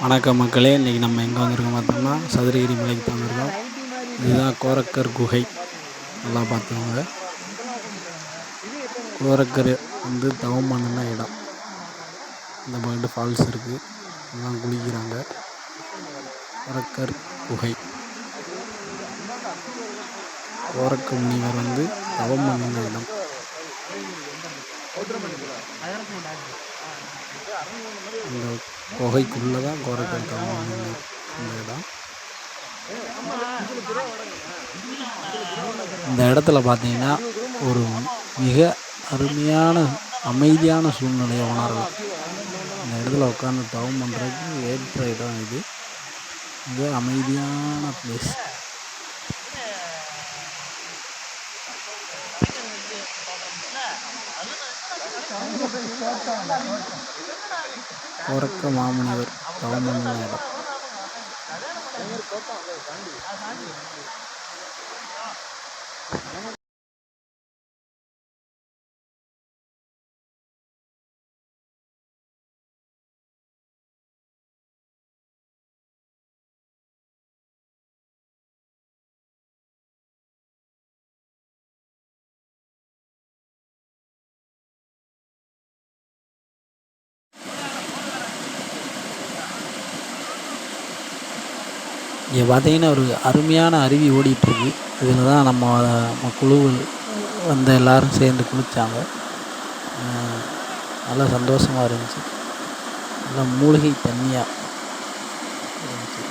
வணக்கம் மக்களே இன்றைக்கி நம்ம எங்கே வந்திருக்கோம் பார்த்தோம்னா சதுரகிரி மலைக்கு தான் வந்திருக்கோம். இதுதான் கோரக்கர் குகை. நல்லா பார்த்துக்கோங்க. கோரக்கர் வந்து தவம் பண்ணின இடம். இந்த பக்கத்து ஃபால்ஸ் இருக்குது எல்லாம் குளிக்கிறாங்க. கோரக்கர் குகை. கோரக்க முனிவர் வந்து தவம் பண்ணின இடம். இந்த குகைக்குள்ளே தான் கோரக்கர் தவம் இந்த இடம். இந்த இடத்துல பார்த்தீங்கன்னா ஒரு மிக அருமையான அமைதியான சூழ்நிலையை உணரலாம். இந்த இடத்துல உட்காந்து தவம் பண்ணுறதுக்கு ஏற்ற இடம் இது. மிக அமைதியான ப்ளேஸ் Thank you. ஓரக்க மாமனவர் ராமநாதர் இங்கே பார்த்தீங்கன்னா ஒரு அருமையான அருவி ஓடிட்டுருக்கு. இதில் தான் நம்ம நம்ம குழு வந்த எல்லோரும் சேர்ந்து குளித்தாங்க நல்லா சந்தோஷமாக இருந்துச்சு. நல்லா மூலிகை தண்ணியாக இருந்துச்சு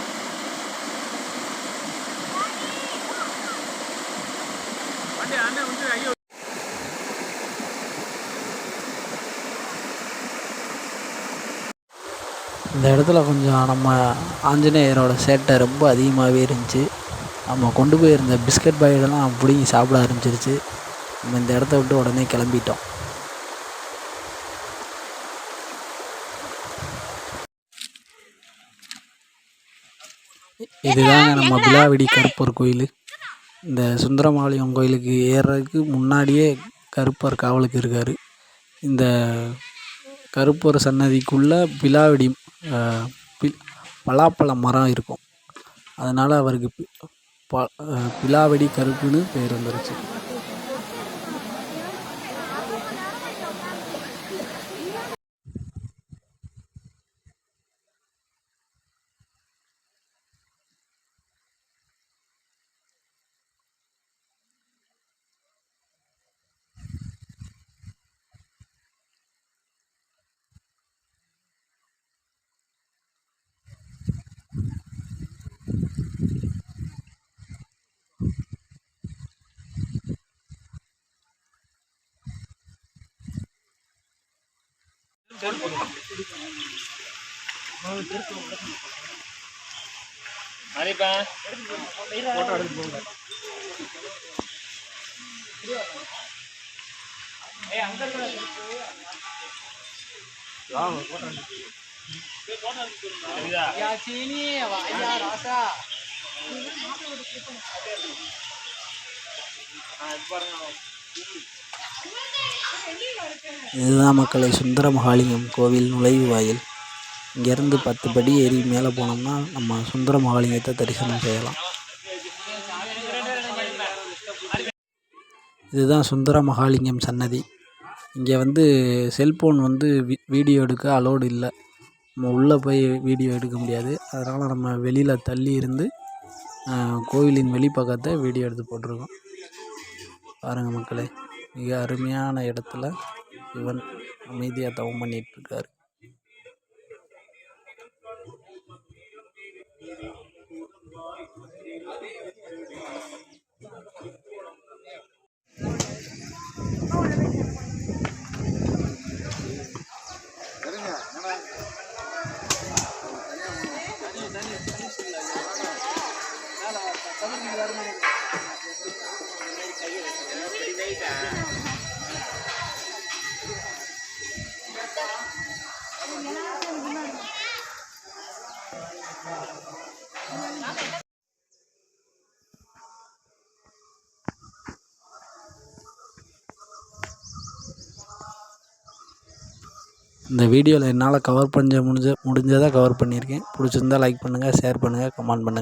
இந்த இடத்துல கொஞ்சம் நம்ம ஆஞ்சநேயரோட சேட்டை ரொம்ப அதிகமாகவே இருந்துச்சு. நம்ம கொண்டு போயிருந்த பிஸ்கட் பாக்கெட்டெல்லாம் பிடுங்கி சாப்பிட ஆரம்பிச்சிருச்சு. நம்ம இந்த இடத்த விட்டு உடனே கிளம்பிட்டோம். இதுதாங்க நம்ம பிலாவடி கருப்பர் கோயில். இந்த சுந்தரமாலயம் கோயிலுக்கு ஏறுறதுக்கு முன்னாடியே கருப்பர் காவலுக்கு இருக்கார். இந்த கருப்பர் சன்னதிக்குள்ளே பிலாவடி பி பலாப்பழ மரம் இருக்கும். அதனால் அவருக்கு பி ப பிலாவடி கருப்புன்னு பேர் வந்துருச்சு. இதுதான் மக்களை சுந்தர மகாலிங்கம் கோவில் நுழைவு வாயில். இங்கேருந்து பத்து படி ஏறி மேலே போனோம்னா நம்ம சுந்தர மகாலிங்கத்தை தரிசனம் செய்யலாம். இதுதான் சுந்தர மகாலிங்கம் சன்னதி. இங்கே வந்து செல்ஃபோன் வந்து வி வீடியோ எடுக்க அலோடு இல்லை. நம்ம உள்ளே போய் வீடியோ எடுக்க முடியாது. அதனால் நம்ம வெளியில் தள்ளி இருந்து கோவிலின் வெளிப்பக்கத்தை வீடியோ எடுத்து போட்டிருக்கோம். பாருங்கள் மக்களே மிக அருமையான இடத்துல சிவன் அமைதியாக தவம் பண்ணிகிட்ருக்காரு இந்த வீடியோவில் என்னால் கவர் பண்ண முடிஞ்ச முடிஞ்சதை கவர் பண்ணியிருக்கேன். பிடிச்சிருந்தா லைக் பண்ணுங்கள் ஷேர் பண்ணுங்கள் கமெண்ட் பண்ணுங்கள்